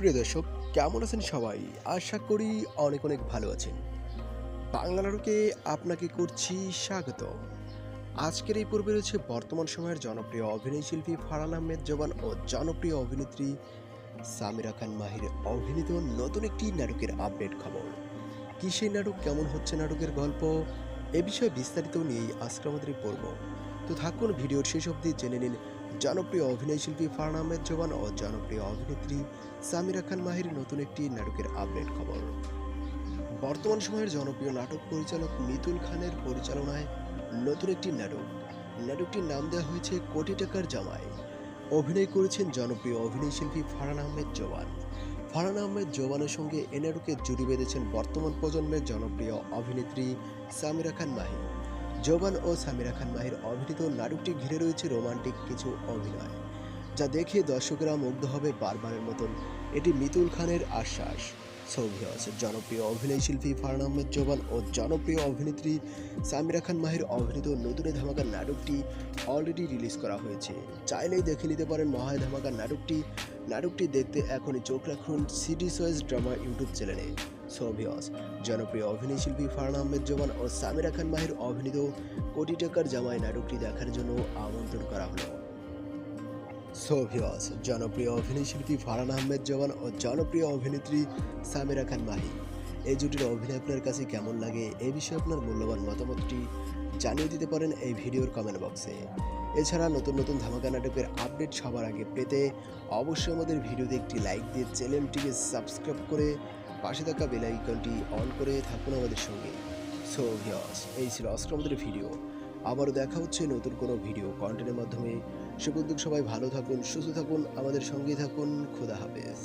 প্রিয় দর্শক, কেমন আছেন সবাই? আশা করি অনেক অনেক ভালো আছেন। বাংলা নাটকে আপনাকে করছি স্বাগত। আজকের এই পর্বে রয়েছে বর্তমান সময়ের জনপ্রিয় অভিনয় শিল্পী ফারহান আহমেদ জবান ও জনপ্রিয় অভিনেত্রী সামিরা খান মাহির অভিনীত নতুন একটি নাটকের আপডেট খবর। কি সেই নাটক, কেমন হচ্ছে নাটকের গল্প, এ বিষয়ে বিস্তারিত নিয়েই আজকে আমাদের পর্ব। তো থাকুন, ভিডিওর শেষ অবধি জেনে নিন জনপ্রিয় অভিনয় শিল্পী ফারহান আহমেদ জবান ও জনপ্রিয় অভিনেত্রী সামিরা খান মাহির নতুন একটি নাটকের আপডেট খবর। বর্তমান সময়ের জনপ্রিয় নাটক পরিচালক মিতুল খানের পরিচালনায় নতুন একটি নাটক। নাটকটির নাম দেওয়া হয়েছে কোটি টাকার জামাই। অভিনয় করেছেন জনপ্রিয় অভিনয় শিল্পী ফারহান আহমেদ জওয়ান ফারহান আহমেদ জওয়ানের সঙ্গে এ নাটকে জুড়ি বেঁধেছেন বর্তমান প্রজন্মের জনপ্রিয় অভিনেত্রী সামিরা খান মাহি জওয়ান ও সামিরা খান মাহির অভিনীত নাটকটি ঘিরে রয়েছে রোমান্টিক কিছু অভিনয়, যা দেখে দর্শকরা মুগ্ধ হবে বারবারের মতন। এটি মিতুল খানের আশ্বাস। সৌভিয়স জনপ্রিয় অভিনয় শিল্পী ফারহান আহমেদ জোবান ও জনপ্রিয় অভিনেত্রী সামিরা খান মাহির অভিনীত নতুনে ধামাকা নাটকটি অলরেডি রিলিজ করা হয়েছে। চাইলেই দেখে নিতে পারেন মহায় ধামাকা নাটকটি। নাটকটি দেখতে এখনই চোখ রাখুন সিডি সয়েজ ড্রামা ইউটিউব চ্যানেলে। সোভিয়স জনপ্রিয় অভিনয় শিল্পী ফারহান আহমেদ জোবান ও সামিরা খান মাহির অভিনীত কোটি টাকার জামাই নাটকটি দেখার জন্য আমন্ত্রণ করা হলো। সোভিয়স জনপ্রিয় অভিনয় শিল্পী ফারহান আহমেদ জওয়ান ও জনপ্রিয় অভিনেত্রী সামিরা খান মাহি, এই জুটির অভিনয় আপনার কাছে কেমন লাগে? এ বিষয়ে আপনার মূল্যবান মতামতটি জানিয়ে দিতে পারেন এই ভিডিওর কমেন্ট বক্সে এছাড়া নতুন নতুন ধামাকা নাটকের আপডেট সবার আগে পেতে অবশ্যই আমাদের ভিডিওতে একটি লাইক দিয়ে চ্যানেলটিকে সাবস্ক্রাইব করে পাশে থাকা বেল আইকনটি অন করে থাকুন আমাদের সঙ্গে। সো এই ছিল আজকের আমাদের ভিডিও আবারও দেখা হচ্ছে নতুন কোনো ভিডিও কন্টেন্টের মাধ্যমে। সে পর্যন্ত সবাই ভালো থাকুন, সুস্থ থাকুন, আমাদের সঙ্গে থাকুন। খোদা হাফেজ।